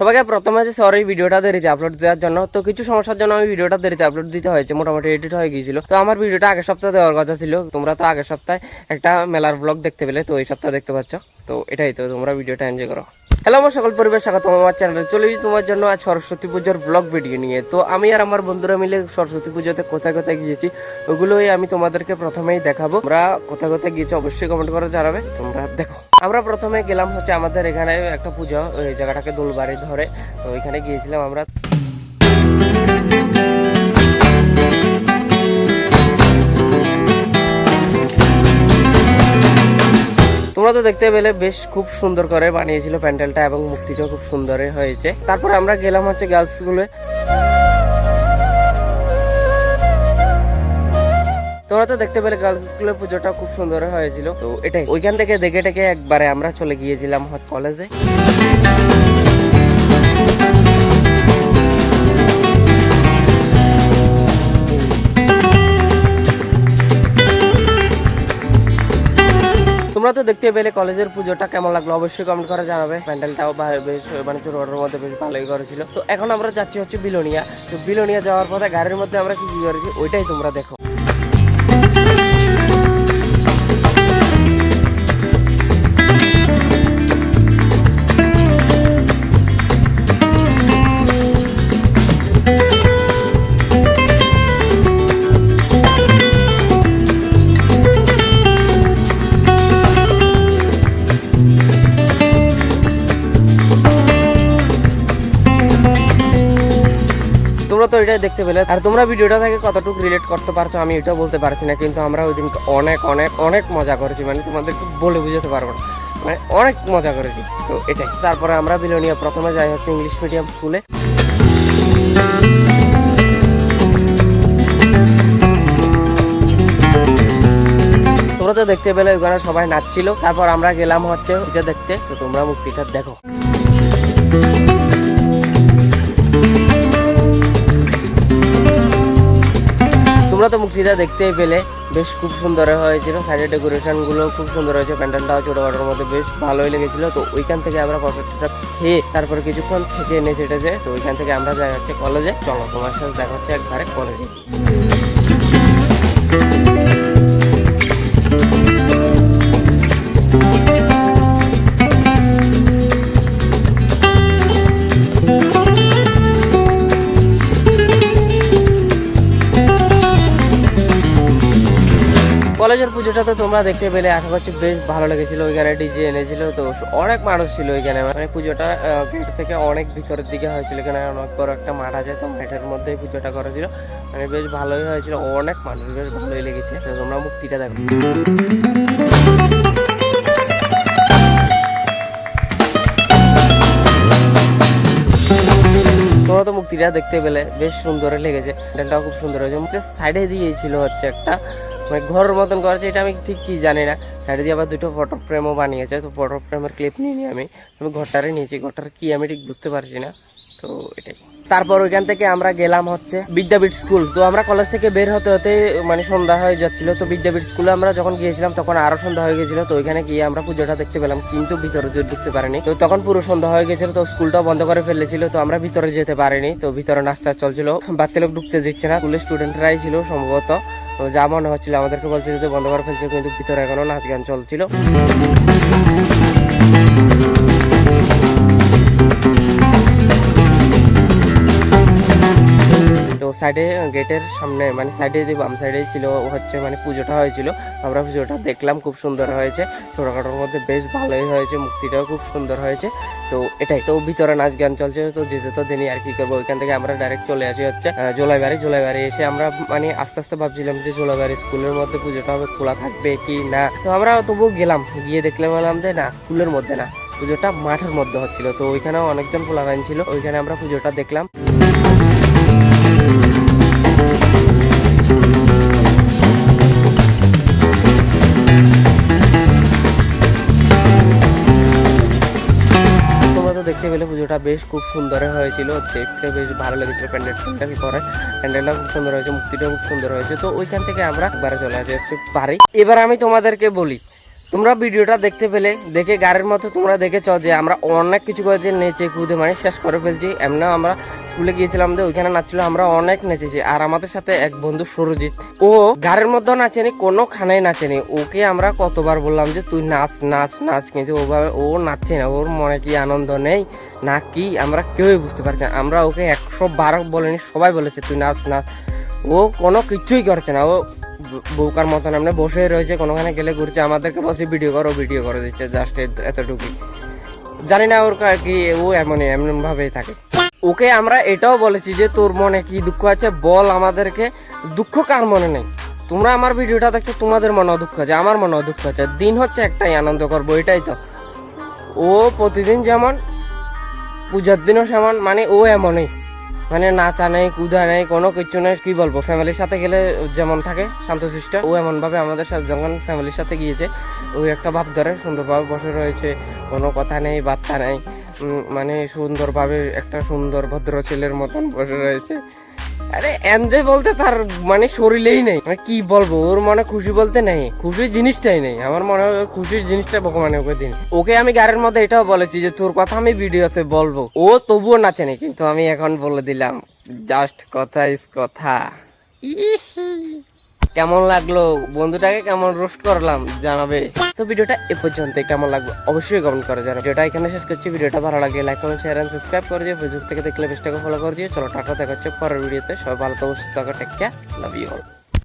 সবাইকে প্রথমে যে সরি ভিডিওটা দেরিতে আপলোড দেওয়ার জন্য, তো কিছু সমস্যার জন্য আমি ভিডিওটা দেরিতে আপলোড দিতে হয়েছে, মোটামুটি এডিট হয়ে গিয়েছিল। তো আমার ভিডিওটা আগের সপ্তাহে দেওয়ার কথা ছিল, তোমরা তো আগের সপ্তাহে একটা মেলার ব্লগ দেখতে পেলে, তো এই সপ্তাহে দেখতে পাচ্ছ। তো এটাই তো, তোমরা ভিডিওটা এনজয় করো। হ্যালো, আমার সকল পরিবেশ স্বাগত আমার চ্যানেলে। চলে তোমার জন্য আজ সরস্বতী পুজোর ব্লগ ভিডিও নিয়ে। তো আমি আর আমার বন্ধুরা মিলে সরস্বতী পুজোতে কোথায় কোথায় গিয়েছি, ওগুলোই আমি তোমাদেরকে প্রথমেই দেখাবো। আমরা কোথায় কোথায় গিয়েছি অবশ্যই কমেন্ট করে জানাবে। তোমরা দেখো। আমরা প্রথমে গেলাম হচ্ছে আমাদের এখানে একটা পুজো, ওই জায়গাটাকে দোলবাড়ি ধরে। তো ওইখানে গিয়েছিলাম আমরা। তোমরা তো দেখতে পেলে বেশ খুব সুন্দর করে বানিয়েছিল প্যান্ডেলটা এবং মূর্তিটাও খুব সুন্দর হয়েছে। তারপর আমরা গেলাম হচ্ছে গার্লস স্কুলে তোমরা তো দেখতে পেলে গার্লস স্কুলের পুজোটা খুব সুন্দর হয়েছিল। তো এটাই, ওইখান থেকে দেখে টেকে একবারে আমরা চলে গিয়েছিলাম কলেজে তোমরা তো দেখতে পেলে কলেজের পুজোটা কেমন লাগল? অবশ্যই কমেন্ট করে জানাবে। প্যান্ডেলটাও বেশ মানে ছোটখাটোর মধ্যে বেশ ভালোই করেছিল। তো এখন আমরা যাচ্ছি হচ্ছে বিলোনিয়া। তো বিলোনিয়া যাওয়ার পথে গাড়ির মধ্যে আমরা কি কি করেছি? ওইটাই তোমরা দেখো। তোমরা তো এটাই দেখতে পেলে। আর তোমরা ভিডিওটা থেকে কতটুকু রিলেট করতে পারছ আমি এটা বলতে পারছি না, কিন্তু আমরা ওই দিন অনেক অনেক অনেক মজা করেছি। মানে তোমাদেরকে বলে বুঝাতে পারব না। মানে অনেক মজা করেছি। তো এটাই। তারপরে আমরা বিলোনিয়া প্রথমে যাই হচ্ছে ইংলিশ মিডিয়াম স্কুলে তোমরা তো দেখতে পেলে ওখানে সবাই নাচছিল। তারপর আমরা গেলাম হচ্ছে ওইটা দেখতে। তো তোমরা মুক্তিটা দেখো। তোমরা তো মুক্তিটা দেখতেই পেলে। বেশ খুব সুন্দর হয়েছিল। সাইডের ডেকোরেশনগুলো খুব সুন্দর হয়েছে। প্যান্ডেলটাও ছোটখাটোর মধ্যে বেশ ভালোই লেগেছিল। তো ওইখান থেকে আমরা প্রফেক্টটা খেয়ে তারপরে কিছুক্ষণ থেকে এনে চেটেছে তো ওইখান থেকে আমরা যাই হচ্ছে কলেজে চলো তোমার সাথে দেখা হচ্ছে একবারে কলেজে কলেজের পুজোটা তো তোমরা দেখতে পেলে, আশা করছি বেশ ভালো লেগেছিল ওইখানে ডিজে এনেছিল, তো অনেক মানুষ ছিল ওইখানে মানে পুজোটা গেট থেকে অনেক ভিতরের দিকে হয়েছিল এখানে, অনেক বড় একটা মাঠ আছে, তো মাঠের মধ্যেই পুজোটা করেছিল মানে বেশ ভালোই হয়েছিল, অনেক মানুষ, বেশ ভালোই লেগেছে। তো তোমরা মুক্তিটা দেখো। তোমরা তো মুক্তিটা দেখতে পেলে, বেশ সুন্দর লেগেছে। খুব সুন্দর হয়েছে। সাইডে দিয়েছিল হচ্ছে একটা মানে ঘরের মতন করেছে, এটা আমি ঠিক কি জানি না। সাইডে দিয়ে আবার দুটো ফটো ফ্রেমও বানিয়েছে, তো ফটো ফ্রেমের ক্লিপ নিয়ে নিই আমি আমি ঘরটারে নিয়েছি, ঘরটার কি আমি ঠিক বুঝতে পারছি না। তো এটাই। তারপর ওইখান থেকে আমরা গেলাম হচ্ছে বিদ্যাপীঠ স্কুল। তো আমরা কলেজ থেকে বের হতে হতে মানে সন্ধ্যা হয়ে যাচ্ছিল। তো বিদ্যাপীঠ স্কুলে আমরা যখন গিয়েছিলাম, তখন আরও সন্ধ্যা হয়ে গেছিল তো ওইখানে গিয়ে আমরা পুজোটা দেখতে পেলাম, কিন্তু ভিতরে ঢুকতে পারিনি। তো তখন পুরো সন্ধ্যা হয়ে গেছিল তো স্কুলটাও বন্ধ করে ফেলেছিল। তো আমরা ভিতরে যেতে পারিনি, তো ভিতরে নাস্তা চলছিল। বাচ্চা লোক ঢুকতে দিচ্ছে না স্কুলের স্টুডেন্টরাই ছিল সম্ভবত। যা মনে হচ্ছিল, আমাদেরকে বলছিল যে বন্ধ করে ফেলছিল কিন্তু ভিতরে এখনও নাচ গান চলছিল। সাইডে গেটের সামনে মানে সাইডে যে বাম সাইডে ছিল, হচ্ছে মানে পুজোটা হয়েছিল। আমরা পুজোটা দেখলাম, খুব সুন্দর হয়েছে। ছোটোখাটোর মধ্যে বেশ ভালোই হয়েছে মুক্তিটাও খুব সুন্দর হয়েছে। তো এটাই, তো ভিতরে নাচ গান চলছে। তো যেতে তো দিনই আর কি করব? ওইখান থেকে আমরা ডাইরেক্ট চলে আসি হচ্ছে জোলাইবাড়ি। জোলাইবাড়ি এসে আমরা মানে আস্তে আস্তে ভাবছিলাম যে জোলাইবাড়ি স্কুলের মধ্যে পুজোটা হবে, খোলা থাকবে কি না? তো আমরা তবুও গেলাম, গিয়ে দেখলে বললাম যে না, স্কুলের মধ্যে না, পুজোটা মাঠের মধ্যে হচ্ছিল। তো ওইখানেও অনেকজন পোলাবাইন ছিল, ওইখানে আমরা পুজোটা দেখলাম। পুজোটা বেশ খুব সুন্দর হয়েছিল, দেখতে বেশ ভালো লেগেছিল প্যান্ডেল কি করে প্যান্ডেলটা খুব সুন্দর হয়েছে মুক্তিটা খুব সুন্দর হয়েছে, তো ওইখান থেকে আমরা একবারে চলে আসি হচ্ছে বাড়ি এবার আমি তোমাদেরকে বলি, তোমরা ভিডিওটা দেখতে পেলে, দেখে গাড়ির মতো তোমরা দেখেছ যে আমরা অনেক কিছু করেছি, নেচে, কুদে মানে শেষ করে ফেলছি এমনি আমরা স্কুলে গিয়েছিলাম যে ওইখানে নাচছিল, আমরা অনেক নেচেছি। আর আমাদের সাথে এক বন্ধু সুরজিৎ। ও গাড়ির মধ্যেও নাচেনি কোনো খানায় নাচেনি। ওকে আমরা কতবার বললাম যে, তুই নাচ নাচ নাচ। কিন্তু ওভাবে ও নাচছে না। ওর মনে কি আনন্দ নেই, না কি, আমরা কেউই বুঝতে পারছি না। আমরা ওকে একশো বারো বলিনি, সবাই বলেছে, তুই নাচ নাচ। ও কোনো কিছুই করছে না। ও বউকার মতন এমনি বসে রয়েছে, কোনোখানে গেলে ঘুরছে। আমাদেরকে বসে ভিডিও করো, ভিডিও করে দিচ্ছে, জাস্ট এতটুকুই। জানি না ওর কা- ও এমনই এমন ভাবেই থাকে। ওকে আমরা এটাও বলেছি যে তোর মনে কি দুঃখ আছে? বল আমাদেরকে। দুঃখ কার মনে নেই? তোমরা আমার ভিডিওটা দেখছ, তোমাদের মনেও দুঃখ আছে, আমার মনেও দুঃখ আছে। দিন হচ্ছে একটাই আনন্দ করব, এটাই তো। ও প্রতিদিন যেমন, পূজার দিনও সেমন মানে ও এমনই। মানে নাচা নেই, কুদা নেই, কোনো কিছু নেই, কি বলব? ফ্যামিলির সাথে গেলে যেমন থাকে, শান্তশিষ্ট। ও এমনভাবে আমাদের সাথে যখন ফ্যামিলির সাথে গিয়েছে ওই একটা ভাব ধরে, সুন্দরভাবে বসে রয়েছে, কোনো কথা নেই, বার্তা নেই। মানে সুন্দরভাবে একটা সুন্দর ভদ্র ছেলের মতন বসে রয়েছে। আরে, এনজয় বলতে তার মানে শরীরেই নেই। মানে কি বলব, ওর মনে খুশি বলতে নেই। খুশির জিনিসটাই নেই। আমার মনে হয় খুশির জিনিসটা ভগবানে ওকে দিন ওকে আমি গাড়ির মধ্যে এটাও বলেছি যে, তোর কথা আমি ভিডিওতে বলব। ও তবুও নাচেনি, কিন্তু আমি এখন বলে দিলাম, জাস্ট কথা ইস কথা। কেমন লাগল? বন্ধুটাকে কেমন রোস্ট করলাম? জানাবে। তো ভিডিওটা এ পর্যন্ত কেমন লাগল? অবশ্যই কমেন্ট করে জানাবে। ভিডিওটা এখানে শেষ করছি। ভিডিওটা ভালো লাগে like comment share and subscribe করে দিও। ফেসবুক থেকে দেখলে বেশটাকে ফলো করে দিও। চলো টাটা, দেখা হচ্ছে পরের ভিডিওতে সবাই ভালো থাকো, সুস্থ থাকো take care love you all